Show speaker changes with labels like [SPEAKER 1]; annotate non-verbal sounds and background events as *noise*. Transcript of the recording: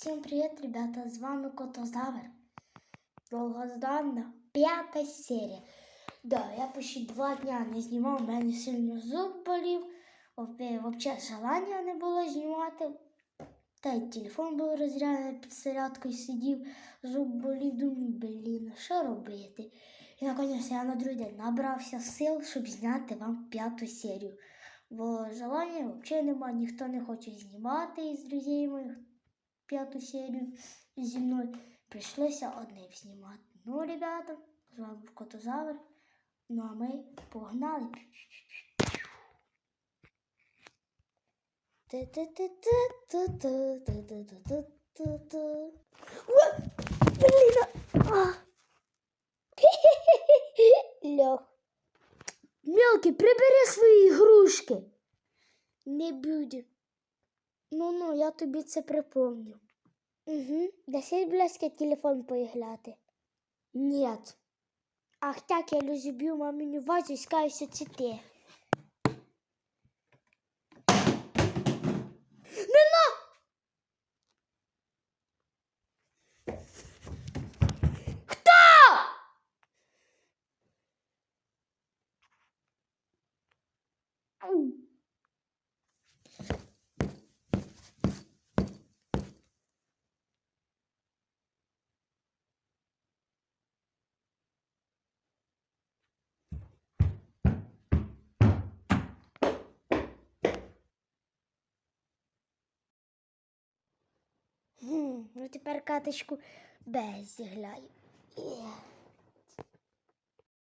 [SPEAKER 1] Всім привіт, ребята! З вами Котозавр. Долгожданна п'ята серія. Да, я почти два дня не знімав, у мене сильно зуб болів. Взагалі желання не було знімати. Та й телефон був розряджений під зарядкою сидів, зуб болів, думаю, блін, що робити? І наконець я на другий день набрався сил, щоб зняти вам п'яту серію. Бо желання взагалі немає, ніхто не хоче знімати із друзів моїх п'яту серію зі мною. Прийшлося одне знімати. Ну, ребята, з вами був Котозавр. Ну а мы погнали. Блін! *laughs* Льох. Мелкий, прибери свои ігрушки. Не буде. Ну ну, я тобі це припомню. Угу. Даси, будь ласка, телефон поіграти. Нет. Ах так, я розіб'ю маминю вазу і скаюся це ти. Не на! Хто? Ау. Гм, Ну тепер каточку без зіграю.